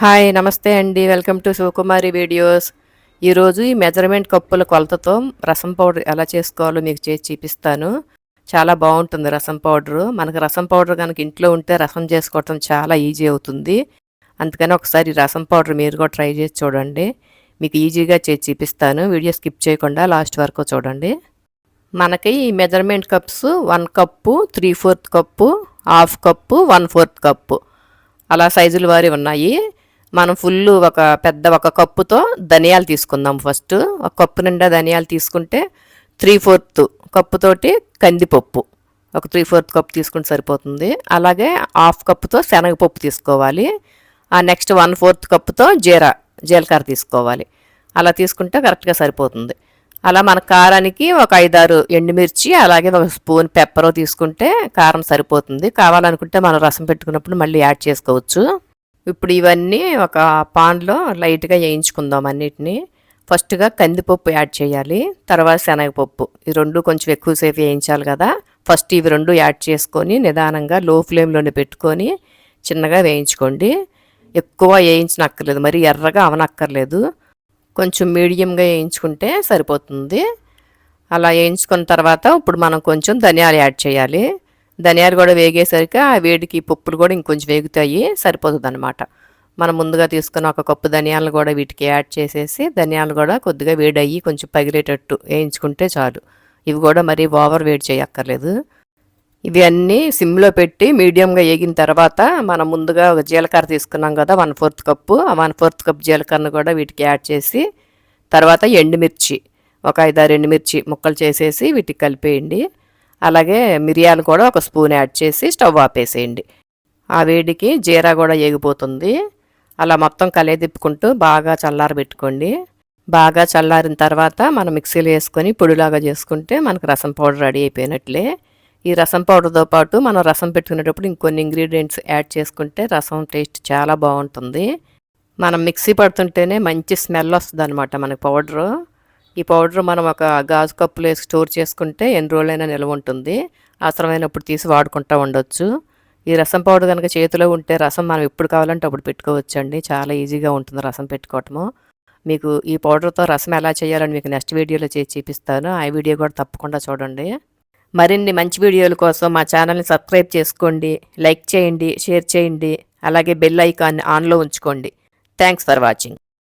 Hi నమస్తే అండి. Welcome to Sivakumari videos. ఈరోజు ఈ మెజర్మెంట్ కప్పుల కొలతతో రసం పౌడర్ ఎలా చేసుకోవాలో మీకు చేసి చూపిస్తాను. చాలా బాగుంటుంది రసం పౌడరు. మనకు రసం పౌడర్ కనుక ఇంట్లో ఉంటే రసం చేసుకోవటం చాలా ఈజీ అవుతుంది. అందుకని ఒకసారి రసం పౌడర్ మీరు కూడా ట్రై చేసి చూడండి. మీకు ఈజీగా చేసి చూపిస్తాను. వీడియో స్కిప్ చేయకుండా లాస్ట్ వరకు చూడండి. మనకి ఈ measurement cups one cup three fourth cup half cup one fourth cup. అలా సైజులు వారి ఉన్నాయి. మనం ఫుల్ ఒక పెద్ద ఒక కప్పుతో ధనియాలు తీసుకుందాం ఫస్ట్ ఒక కప్పు నిండా ధనియాలు తీసుకుంటే త్రీ ఫోర్త్ కప్పుతోటి కందిపప్పు. ఒక త్రీ ఫోర్త్ కప్పు తీసుకుంటే సరిపోతుంది. అలాగే హాఫ్ కప్పుతో శనగపప్పు తీసుకోవాలి. ఆ నెక్స్ట్ వన్ ఫోర్త్ కప్పుతో జీరా జీలకర్ర తీసుకోవాలి. అలా తీసుకుంటే కరెక్ట్గా సరిపోతుంది. అలా మన కారానికి ఒక ఐదారు ఎండుమిర్చి అలాగే ఒక స్పూన్ పెప్పరో తీసుకుంటే కారం సరిపోతుంది. కావాలనుకుంటే మనం రసం పెట్టుకున్నప్పుడు మళ్ళీ యాడ్ చేసుకోవచ్చు. ఇప్పుడు ఇవన్నీ ఒక పాన్లో లైట్గా వేయించుకుందాం అన్నిటినీ. ఫస్ట్గా కందిపప్పు యాడ్ చేయాలి తర్వాత శనగపప్పు. ఈ రెండు కొంచెం ఎక్కువసేపు వేయించాలి కదా. ఫస్ట్ ఇవి రెండు యాడ్ చేసుకొని నిదానంగా లో ఫ్లేమ్లోనే పెట్టుకొని చిన్నగా వేయించుకోండి. ఎక్కువ వేయించనక్కర్లేదు మరి ఎర్రగా అవనక్కర్లేదు. కొంచెం మీడియంగా వేయించుకుంటే సరిపోతుంది. అలా వేయించుకున్న తర్వాత ఇప్పుడు మనం కొంచెం ధనియాలు యాడ్ చేయాలి. ధనియాలు కూడా వేగేసరికి ఆ వేడికి పప్పులు కూడా ఇంకొంచెం వేగుతాయి సరిపోతుంది అనమాట మనం ముందుగా తీసుకున్న ఒక కప్పు ధనియాలు కూడా వీటికి యాడ్ చేసేసి ధనియాలు కూడా కొద్దిగా వేడయ్యి కొంచెం పగిలేటట్టు వేయించుకుంటే చాలు. ఇవి కూడా మరీ ఓవర్ వేడి చేయక్కర్లేదు. ఇవి అన్నీ సిమ్లో పెట్టి మీడియంగా వేగిన తర్వాత మనం ముందుగా ఒక జీలకర్ర తీసుకున్నాం కదా వన్ ఫోర్త్ కప్పు. ఆ వన్ ఫోర్త్ కప్ జీలకర్రను కూడా వీటికి యాడ్ చేసి తర్వాత ఎండుమిర్చి ఒక ఐదారు ఎండుమిర్చి ముక్కలు చేసేసి వీటికి కలిపేయండి. అలాగే మిరియాలు కూడా ఒక స్పూన్ యాడ్ చేసి స్టవ్ ఆపేసేయండి. ఆ వేడికి జీరా కూడా ఎగిపోతుంది. అలా మొత్తం కలే తిప్పుకుంటూ బాగా చల్లారబెట్టుకోండి. బాగా చల్లారిన తర్వాత మనం మిక్సీలో వేసుకొని పొడిలాగా చేసుకుంటే మనకు రసం పౌడర్ రెడీ అయిపోయినట్లే. ఈ రసం పౌడర్తో పాటు మనం రసం పెట్టుకునేటప్పుడు ఇంకొన్ని ఇంగ్రీడియంట్స్ యాడ్ చేసుకుంటే రసం టేస్ట్ చాలా బాగుంటుంది. మనం మిక్సీ పడుతుంటేనే మంచి స్మెల్ వస్తుంది అనమాట మనకి పౌడరు. ఈ పౌడర్ మనం ఒక గాజు కప్పులో వేసి స్టోర్ చేసుకుంటే ఎన్ని రోజులైనా నిల్వ ఉంటుంది. అవసరమైనప్పుడు తీసి వాడుకుంటూ ఉండొచ్చు. ఈ రసం పౌడర్ కనుక చేతిలో ఉంటే రసం మనం ఎప్పుడు కావాలంటే అప్పుడు పెట్టుకోవచ్చు అండి చాలా ఈజీగా ఉంటుంది రసం పెట్టుకోవటము. మీకు ఈ పౌడర్తో రసం ఎలా చేయాలని మీకు నెక్స్ట్ వీడియోలో చేసి చూపిస్తాను. ఆ వీడియో కూడా తప్పకుండా చూడండి. మరిన్ని మంచి వీడియోల కోసం మా ఛానల్ని సబ్స్క్రైబ్ చేసుకోండి. లైక్ చేయండి షేర్ చేయండి. అలాగే బెల్ ఐకాన్ని ఆన్లో ఉంచుకోండి. Thanks for watching.